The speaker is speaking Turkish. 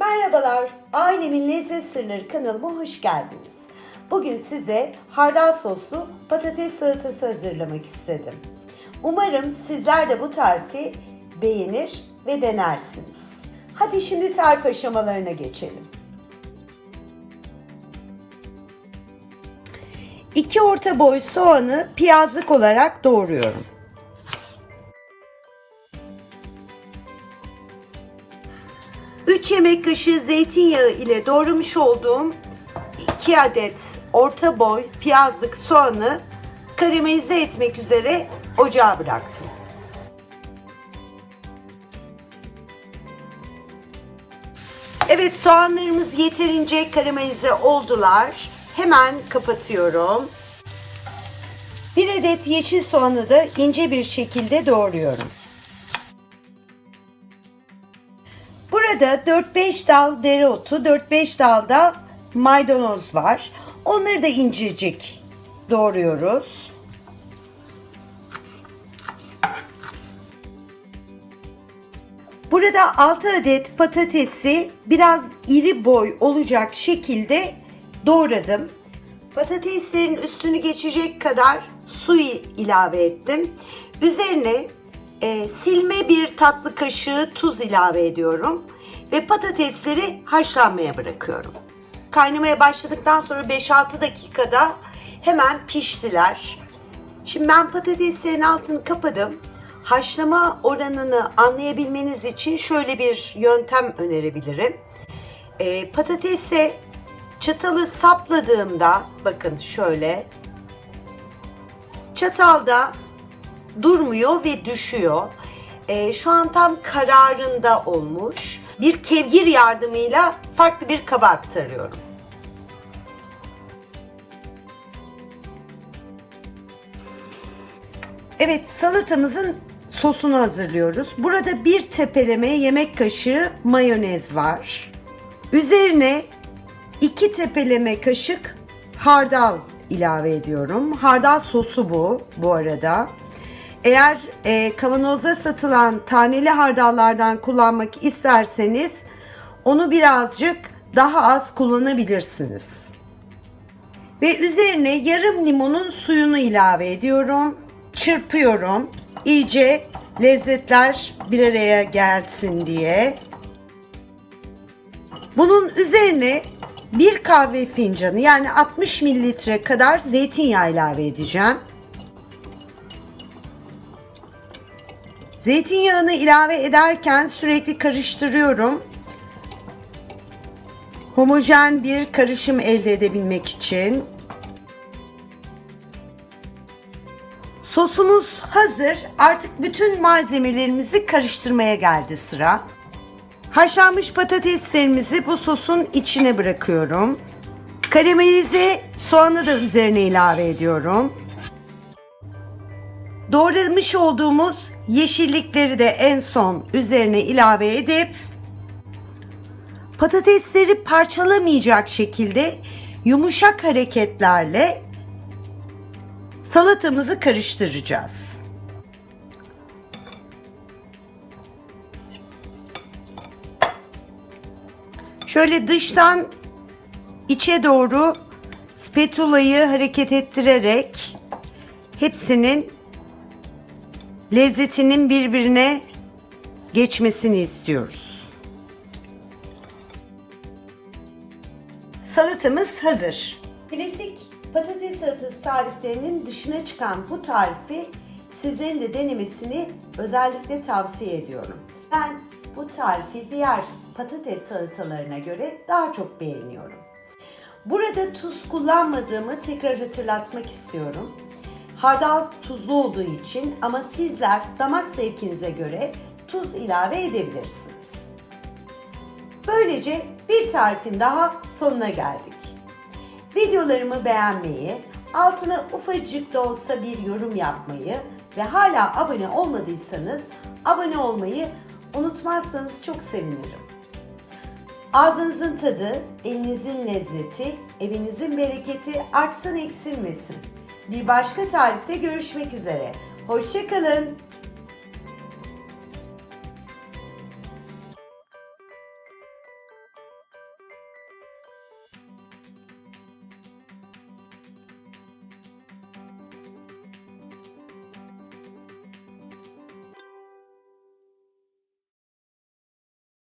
Merhabalar, Ailemin Lezzet Sırları kanalıma hoş geldiniz. Bugün size hardal soslu patates salatası hazırlamak istedim. Umarım sizler de bu tarifi beğenir ve denersiniz. Hadi şimdi tarif aşamalarına geçelim. 2 orta boy soğanı piyazlık olarak doğruyorum. 3 yemek kaşığı zeytinyağı ile doğramış olduğum 2 adet orta boy piyazlık soğanı karamelize etmek üzere ocağa bıraktım. Evet soğanlarımız yeterince karamelize oldular. Hemen kapatıyorum. Bir adet yeşil soğanı da ince bir şekilde doğruyorum. Burada 4-5 dal dereotu, 4-5 dal da maydanoz var. Onları da incecik doğruyoruz. Burada 6 adet patatesi biraz iri boy olacak şekilde doğradım. Patateslerin üstünü geçecek kadar su ilave ettim. Üzerine e, silme bir tatlı kaşığı tuz ilave ediyorum ve patatesleri haşlanmaya bırakıyorum. Kaynamaya başladıktan sonra 5-6 dakikada hemen piştiler. Şimdi ben patateslerin altını kapadım. Haşlama oranını anlayabilmeniz için şöyle bir yöntem önerebilirim. E, patatese çatalı sapladığımda bakın şöyle çatalda durmuyor ve düşüyor. Ee, şu an tam kararında olmuş. Bir kevgir yardımıyla farklı bir kaba aktarıyorum. Evet salatamızın sosunu hazırlıyoruz. Burada bir tepeleme yemek kaşığı mayonez var. Üzerine iki tepeleme kaşık hardal ilave ediyorum. Hardal sosu bu bu arada. Eğer e, kavanozda satılan taneli hardallardan kullanmak isterseniz onu birazcık daha az kullanabilirsiniz. Ve üzerine yarım limonun suyunu ilave ediyorum. Çırpıyorum. İyice lezzetler bir araya gelsin diye. Bunun üzerine bir kahve fincanı yani 60 mililitre kadar zeytinyağı ilave edeceğim. Zeytinyağını ilave ederken sürekli karıştırıyorum. Homojen bir karışım elde edebilmek için. Sosumuz hazır. Artık bütün malzemelerimizi karıştırmaya geldi sıra. Haşlanmış patateslerimizi bu sosun içine bırakıyorum. Karamelize soğanı da üzerine ilave ediyorum. Doğramış olduğumuz yeşillikleri de en son üzerine ilave edip patatesleri parçalamayacak şekilde yumuşak hareketlerle salatamızı karıştıracağız. Şöyle dıştan içe doğru spatulayı hareket ettirerek hepsinin lezzetinin birbirine geçmesini istiyoruz. Salatamız hazır. Klasik patates salatası tariflerinin dışına çıkan bu tarifi sizlerin de denemesini özellikle tavsiye ediyorum. Ben bu tarifi diğer patates salatalarına göre daha çok beğeniyorum. Burada tuz kullanmadığımı tekrar hatırlatmak istiyorum. Hardal tuzlu olduğu için ama sizler damak zevkinize göre tuz ilave edebilirsiniz. Böylece bir tarifin daha sonuna geldik. Videolarımı beğenmeyi, altına ufacık da olsa bir yorum yapmayı ve hala abone olmadıysanız abone olmayı unutmazsanız çok sevinirim. Ağzınızın tadı, elinizin lezzeti, evinizin bereketi artsın eksilmesin. Bir başka tarifte görüşmek üzere. Hoşçakalın.